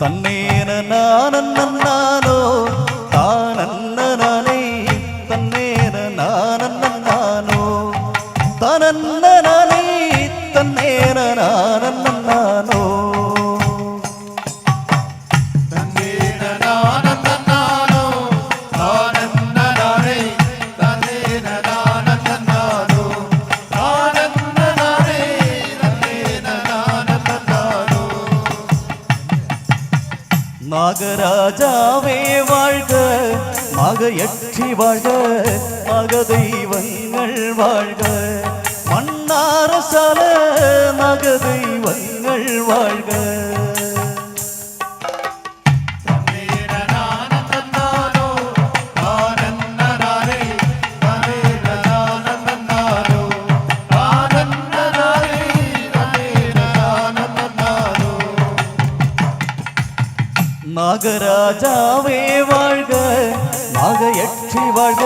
തന്നേന നാനോ താനന്നനേ തന്നേന നാനോ തനന്നനേ തന്നേന നാനോ நாகராஜாவே வாழ்க நாகயற்றி வாழ்க நாகதெய்வங்கள் வாழ்க. மன்னாரசால நாகதெய்வங்கள் வாழ்க. நாகராஜாவே வாழ்க நாகயற்றி வாழ்க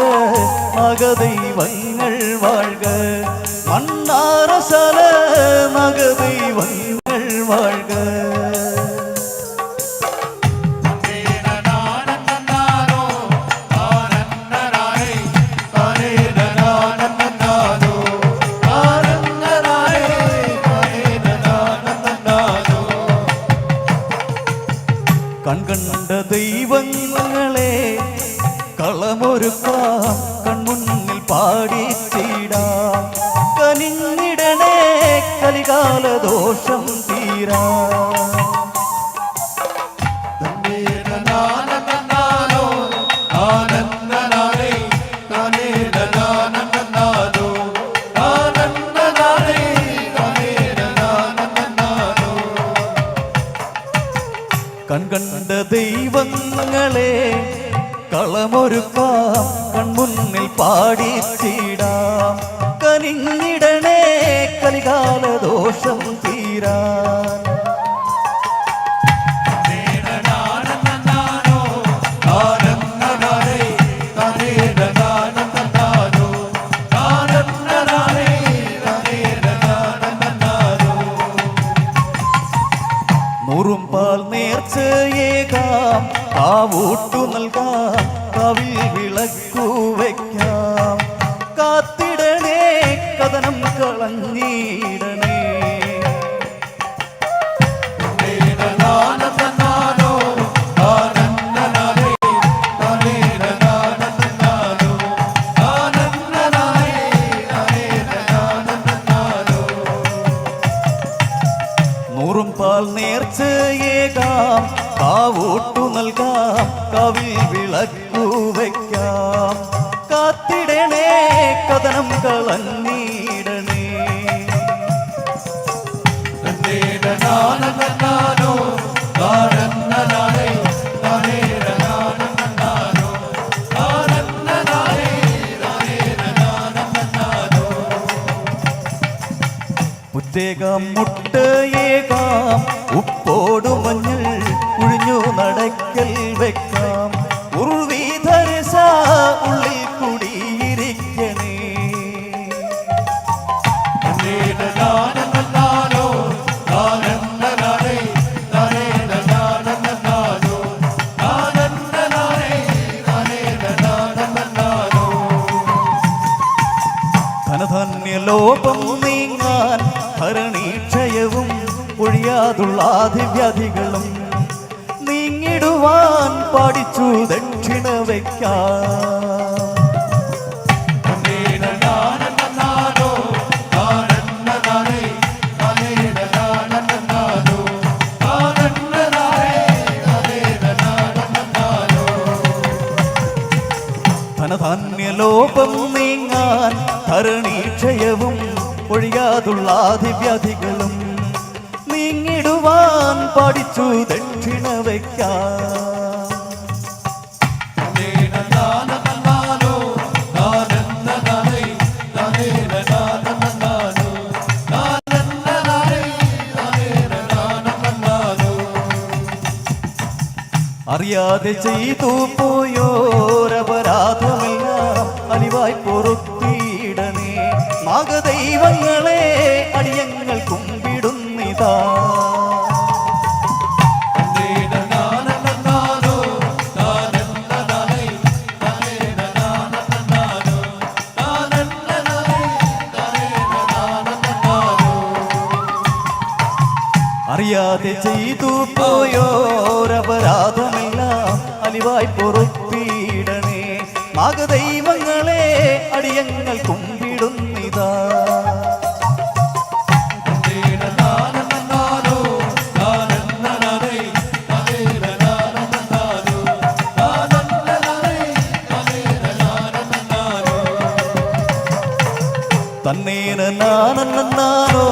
மகதெய்வங்கள் வாழ்க. மன்னாரசல மகதெய்வங்கள் வாழ்க. പാടിച്ചിടാം. കനിഞ്ഞിടണേ കലികാല ദോഷം തീരാ. കൺകണ്ട ദൈവങ്ങളെ കളമൊരുക്കാം കൺമുന്നിൽ പാടിച്ചിടാം കനിഞ്ഞിടണേ കലികാല ദോഷം തീരാൻ നൂറും പാൽ നേർച്ചയേകാം കാവൂട്ടു നൽകാം. കവിൽ വിളക്കു വയ്ക്കാം. കാത്തിടണേ കഥനം കളഞ്ഞിടണേ. ഉത്തേകം മുട്ടയേകാം ഉപ്പോടു മഞ്ഞൾ കുഴിഞ്ഞു നടക്കൽ വെക്കാം. ഉർവീധരസ ഉള്ളിൽ കുടിയിരിക്കണേ. ധനധാന്യലോപം നീങ്ങാൻ ഭരണീക്ഷയവും ഒഴിയാതുള്ള ആദിവ്യാധികളും പാടിച്ചു ദക്ഷിണ വയ്ക്കാം. ധനധാന്യലോപം നീങ്ങാൻ ധരണീക്ഷയവും ഒഴിയാതുള്ള ആദിവ്യാധികളും നീങ്ങിടുവാൻ പാടിച്ചു ദക്ഷിണ വയ്ക്കാം. അറിയാതെ ചെയ്തു പോയോരപരാധമെല്ലാം അറിയാതെ ചെയ്തു പോയോരപരാധമെല്ലാം അലിവായി പൊറുപ്പീടണേ നാഗദൈവങ്ങളെ അടിയങ്ങൾ കുമ്പിടുന്നിതാ. തന്നേന നാനന്നാനോ